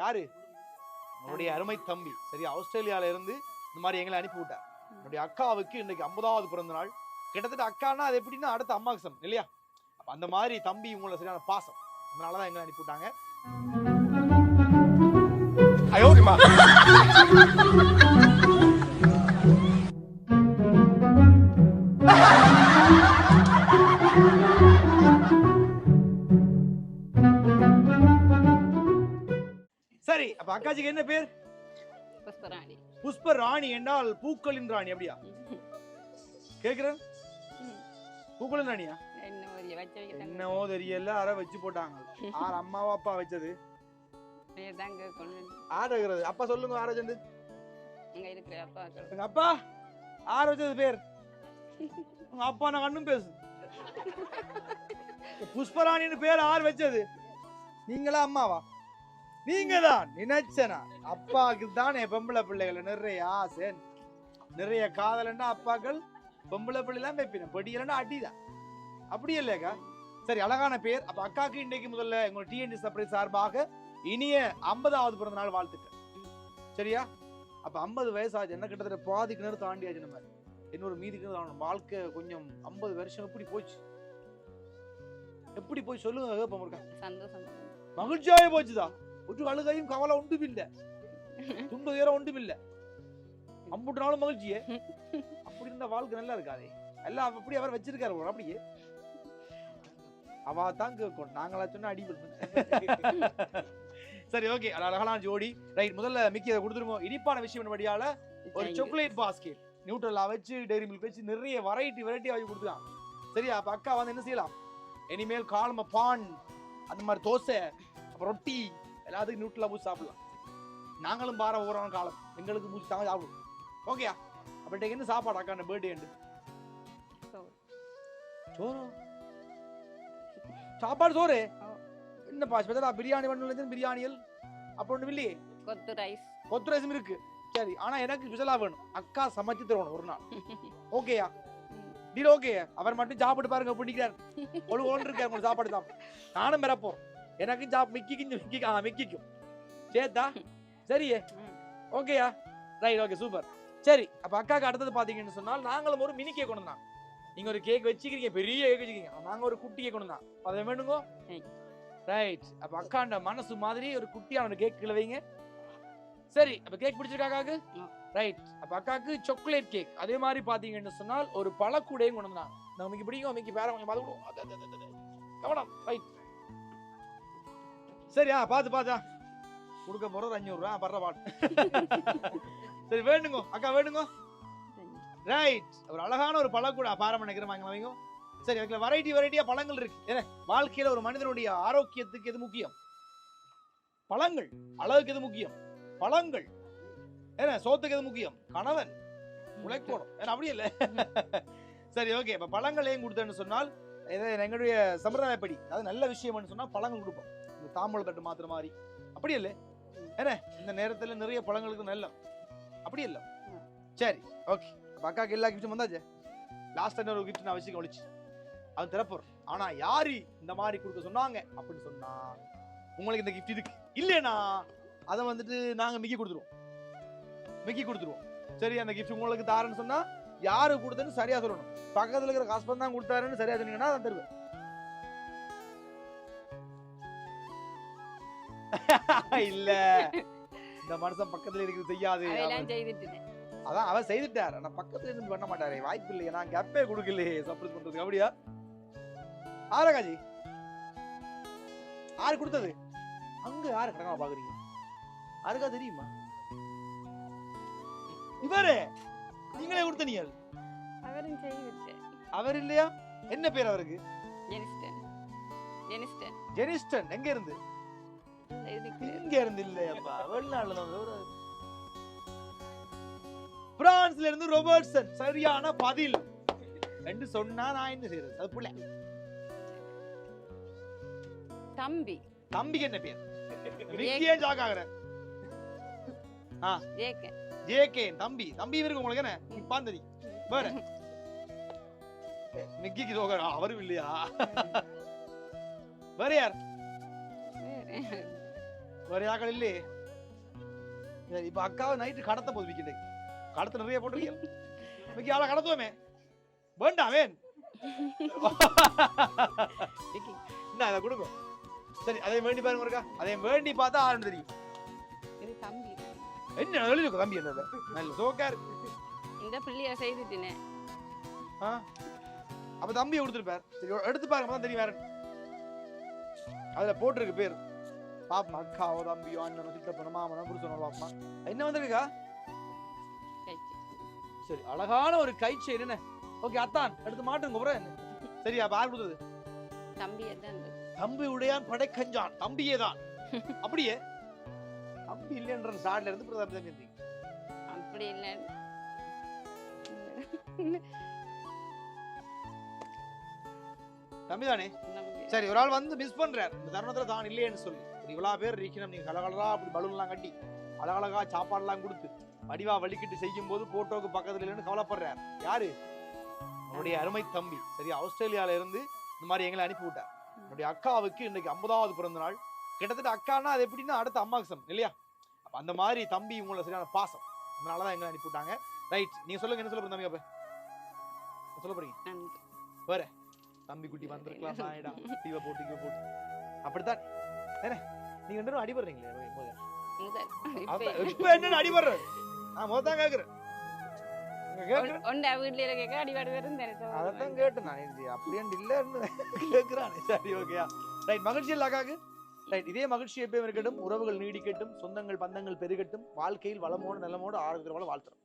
யாரு? உங்களுடைய அருமை. தம்பி. சரி ஆஸ்திரேலியால இருந்து இந்த மாதிரி எங்களை அனுப்பி விட்டார். என்னுடைய அக்காவுக்கு இன்னைக்கு ஐம்பதாவது பிறந்த நாள் கிட்டத்தட்ட அக்கானா அது எப்படின்னா அடுத்த அம்மாக்கு சமம் இல்லையா? அப்ப அந்த மாதிரி தம்பி உங்களை சரியான பாசம். அதனாலதான் எங்களை அனுப்பி விட்டாங்க. 哎 அப்ப அக்காச்சிக்கு என்ன பேர்? புஷ்பராணி. புஷ்ப ராணி என்றால் பூக்களின் ராணி அப்படியா? கேக்குறேன். பூக்களின் ராணியா? என்னவோ தெரியல அரை வச்சு போட்டாங்க. ஆறு அம்மாவா அப்பா வச்சது. வைக்கிறது அப்பா சொல்லுங்க ஆறு வச்சது. எங்க அப்பா ஆறு வச்சது பேர். உங்க அப்பா நான் கண்ணும் பேசு புஷ்பராணின்னு பேர் ஆறு வச்சது. நீங்களா அம்மாவா? நீங்க தான் நினைச்சனா? அப்பாவுக்கு தானே பொம்பளை பிள்ளைகள் நிறைய ஆசை. நிறைய காதலன்னா அப்பாக்கள் பொம்பளை பிள்ளைலாம் வைப்பின பொடியலன்னா அடிதான். அப்படி இல்லையாக்கா? சரி அழகான பேர். அப்ப அக்காக்கு இன்னைக்கு முதல்ல எங்களோட டிஎன்டி சர்ப்ரைஸ் சார்பாக இனிய ஐம்பதாவது பிறந்த நாள் வாழ்த்துக்கள். சரியா? அப்ப ஐம்பது வயசாச்சு. என்ன கிட்டத்தட்ட பாதி கிணறு தாண்டியாச்சு நம்ம. இன்னொரு மீதி கிணறு தாண்டணும். வாழ்க்கை கொஞ்சம் ஐம்பது வருஷம் எப்படி போச்சு? எப்படி போய் சொல்லுங்க கேப்போம் இருக்கா சந்தோஷம். மகிழ்ச்சியாவே போச்சுதா? ஒரு அழுகையும் கவலை ஒன்றும் இல்ல துன்ப துயரம் ஒன்றும் இல்ல அம்புட்டு நாளும் மகிழ்ச்சியே அப்படி இருந்த வாழ்க்கை நல்லா இருக்காதே எல்லாம் அப்படி அவர் வச்சிருக்காரு ஒரு அப்படியே அவா தான் கேட்கும் நாங்களா சொன்னா அடி சரி ஓகே அழகான ஜோடி ரைட் முதல்ல மிக்கி அதை கொடுத்துருங்க இனிப்பான விஷயம் என்னபடியால ஒரு சாக்லேட் பாஸ்கெட் நியூட்ரலா வச்சு டெய்ரி மில்க் வச்சு நிறைய வெரைட்டி வெரைட்டி வாங்கி கொடுத்துருக்கான் சரியா அப்ப அக்கா வந்து என்ன செய்யலாம் இனிமேல் காலம பான் அந்த மாதிரி தோசை அப்புறம் ரொட்டி எல்லாத்துக்கும் நியூட்ரலா பூச்சி சாப்பிடலாம் நாங்களும் பாரம் ஓரான காலம் எங்களுக்கு மூச்சு தாங்க சாப்பிடுவோம் ஓகேயா அப்ப இன்னைக்கு என்ன சாப்பாடு அக்கா அந்த பர்த்டே உண்டு சோறு சாப்பாடு சோறு. என்னப்பா ஸ்பெஷலா பிரியாணி பண்ணல பிரியாணிகள் அப்ப ஒண்ணு இல்லையே கொத்து ரைஸ் கொத்து ரைஸும் இருக்கு சரி ஆனா எனக்கு ஸ்பெஷலா வேணும் அக்கா சமைச்சு தரணும் ஒரு நாள் ஓகேயா டீல் ஓகே அவர் மட்டும் சாப்பிட்டு பாருங்க பிடிக்கிறார் ஒரு ஒன்று இருக்காரு உங்களுக்கு சாப்பாடு தான் நானும் பெற போறோம் எனக்கும் சாப் மிக்கிக்கும் மிக்கி ஆ மிக்கிக்கும். சேத்தா? சரியே. ஓகேயா? ரைட் ஓகே சூப்பர் சரி அப்ப அக்காக்கு அடுத்தது பாத்தீங்கன்னு சொன்னால் நாங்களும் ஒரு மினி கேக் கொண்டு வந்தோம் நீங்க ஒரு கேக் வச்சுக்கிறீங்க பெரிய கேக் வச்சுக்கிறீங்க. நாங்க ஒரு குட்டி கேக் கொண்டு வந்தோம் அதை வேணுங்க. ரைட் அப்ப அக்காண்ட மனசு மாதிரி ஒரு குட்டியான ஒரு கேக் கீழே வைங்க. சரி அப்ப கேக் பிடிச்சிருக்கா அக்காக்கு? ம். ரைட் அப்ப அக்காக்கு சாக்லேட் கேக் அதே மாதிரி பாத்தீங்கன்னு சொன்னால் ஒரு பழக்கூடையும் கொண்டு வந்தாங்க நமக்கு பிடிக்கும் மிக்கி பேர கொஞ்சம் பார்த்து. கவனம் ரைட் சரியா பாத்து பாத்தா கொடுக்க போறது அஞ்சூறு ரூபா படுற பாட்டு. சரி வேணுங்க. அக்கா வேணுங்க. ரைட் ஒரு அழகான ஒரு பழக்கூட பாரம் நினைக்கிறேன் வாங்க வைங்க சரி அதுல வெரைட்டி வெரைட்டியா பழங்கள் இருக்கு. ஏன்னா வாழ்க்கையில ஒரு மனிதனுடைய ஆரோக்கியத்துக்கு எது முக்கியம்? பழங்கள். அழகுக்கு எது முக்கியம்? பழங்கள். ஏன்னா சோத்துக்கு எது முக்கியம்? கணவன். உழைக்கணும். ஏன்னா அப்படி இல்ல. சரி ஓகே இப்ப பழங்கள் ஏன் கொடுத்தேன்னு சொன்னால் இது எங்களுடைய சம்பிரதாயப்படி. அது நல்ல விஷயம்னு சொன்னா பழங்கள் கொடுப்போம். தாம்பூல தட்டு மாத்திர மாதிரி. அப்படி இல்லை. என்ன இந்த நேரத்துல நிறைய பழங்களுக்கு நல்ல. அப்படி இல்ல. சரி ஓகே அக்காக்கு எல்லா கிஃப்ட்டும் வந்தாச்சு? லாஸ்ட் டைம் ஒரு கிஃப்ட் நான் வச்சுக்க ஒழிச்சு அது திறப்போம் ஆனா யாரு இந்த மாதிரி கொடுக்க சொன்னாங்க? அப்படின்னு சொன்னா உங்களுக்கு இந்த கிஃப்ட் இருக்கு. இல்லைனா அதை வந்துட்டு நாங்க மிக்கி கொடுத்துருவோம். மிக்கி கொடுத்துருவோம். சரி அந்த கிஃப்ட் உங்களுக்கு தாரேன்னு சொன்னா யாரு கொடுத்தன்னு சரியா சொல்லணும். பக்கத்துல இருக்கிற ஹஸ்பண்ட் தான் கொடுத்தாருன்னு சரியா சொன்னீங்கன்னா நான் தருவேன். இல்ல. இந்த மனுஷன் பக்கத்துல இருக்கிறது செய்யாது. அதான் அவர் செய்துட்டார் ஆனா பக்கத்துல இருந்து பண்ண மாட்டாரே வாய்ப்பு இல்லையே. நான் கப்பே கொடுக்கலையே. சர்ப்ரைஸ் பண்றதுக்கு. அப்படியா? ஆரகாஜி. யாரு கொடுத்தது? அங்க யாரு கடங்க பாக்குறீங்க? யாருக்கா தெரியுமா? இவரே! நீங்களே கொடுத்த நீங்கள் அவரும் அவர் இல்லையா? என்ன பேர் அவருக்கு? ஜெனிஸ்டன். ஜெனிஸ்டன். ஜெனிஸ்டன். எங்க இருந்து? இங்க இருந்து இல்லையாப்பா வெளிநாட்டுல தான் பிரான்ஸ்ல இருந்து ரோபர்ட்சன் சரியான பதில். ரெண்டு சொன்னா நான் என்ன செய்யறது அது புள்ள. தம்பி. தம்பிக்கு என்ன பேர்? விக்கியே ஜாக்காகிற ஜேக்க ஜேகே தம்பி. தம்பி இவருக்கு உங்களுக்கு என்ன? பாந்ததி வேற. நிக்கிக்கு ஜோகர் அவரும் இல்லையா? வேற யார்? வேற இல்லையே. சரி இப்ப அக்காவை நைட்டு கடத்த போது விக்கிட்டு. கடத்த நிறைய போட்டிருக்கீங்க இன்னைக்கு ஆளை கடத்துவோமே. வேண்டாம் வேன் என்ன அதை கொடுங்க. சரி அதை வேண்டி பாருங்க இருக்கா அதை வேண்டி பார்த்தா ஆரம்பி தெரியும். தம்பி. என்ன எழுதி தம்பி என்ன நல்ல சோக்கார் இந்த பிள்ளைய செய்துட்டுனே. அப்ப தம்பியை கொடுத்துருப்பார் சரி எடுத்து பாருங்க தான் தெரியும் வேற அதுல போட்டிருக்கு பேர். பாப்பா அக்காவோ தம்பியோ அண்ணனோ சித்தப்பனோ மாமனோ புருஷனோ பாப்பா. என்ன வந்திருக்கா? சரி அழகான ஒரு கை செயின் என்ன? ஓகே அத்தான் எடுத்து மாட்டுங்க அப்புறம் என்ன சரியா பார் கொடுத்தது? தம்பியை தான் தம்பி உடையான் படைக்கஞ்சான் தம்பியே தான் அப்படியே? தம்பி இல்லைன்ற சாட்ல இருந்து பிரதான தம்பி அப்படி இல்லை. தம்பி. தானே நம்பி சரி ஒரு ஆள் வந்து மிஸ் பண்றார். இந்த தருணத்துல தான் இல்லையேன்னு சொல்லி. ஒரு இவ்வளவு பேர் இருக்கணும். நீங்க கலகலரா அப்படி பலூன் எல்லாம் கட்டி அழகழகா சாப்பாடுலாம் கொடுத்து வடிவா வலிக்கிட்டு செய்யும் போது போட்டோக்கு பக்கத்துல இல்லைன்னு கவலைப்படுறார் யாரு? அவருடைய அருமை தம்பி. சரி ஆஸ்திரேலியால இருந்து இந்த மாதிரி எங்களை அனுப்பி விட்டார். என்னுடைய அக்காவுக்கு இன்னைக்கு ஐம்பதாவது பிறந்த நாள் கிட்டத்தட்ட அக்கானா அது எப்படின்னா அடுத்த அம்மாக்கு சமம் இல்லையா? அப்ப அந்த மாதிரி தம்பி உங்களை சரியான பாசம். அதனாலதான் எங்களை அனுப்பி விட்டாங்க. ரைட் நீங்க சொல்லுங்க என்ன சொல்ல போறீங்க தம்பி அப்ப? சொல்ல போறீங்க? நன்றி. தம்பி குட்டி வந்திருக்கலாம் டிவ போட்டு போட்டு. அப்படித்தான். என்ன? நீங்க ரெண்டு பேரும் அடிபடுறீங்களே. முதல் இப்ப என்ன அடிபடுற? நான் முதல் தான் கேக்குறேன் கேட்டேன் நான் அப்படியே இல்லன்னு கேக்குறானே. சரி ஓகேயா ரைட் மகிழ்ச்சி இல்ல அக்காக்கு ரைட் இதே மகிழ்ச்சி எப்பயும் இருக்கட்டும். உறவுகள் நீடிக்கட்டும். சொந்தங்கள் பந்தங்கள் பெருகட்டும். வாழ்க்கையில் வளமோடு நலமோடு ஆரோக்கியத்தோட வாழ்த்துறோம்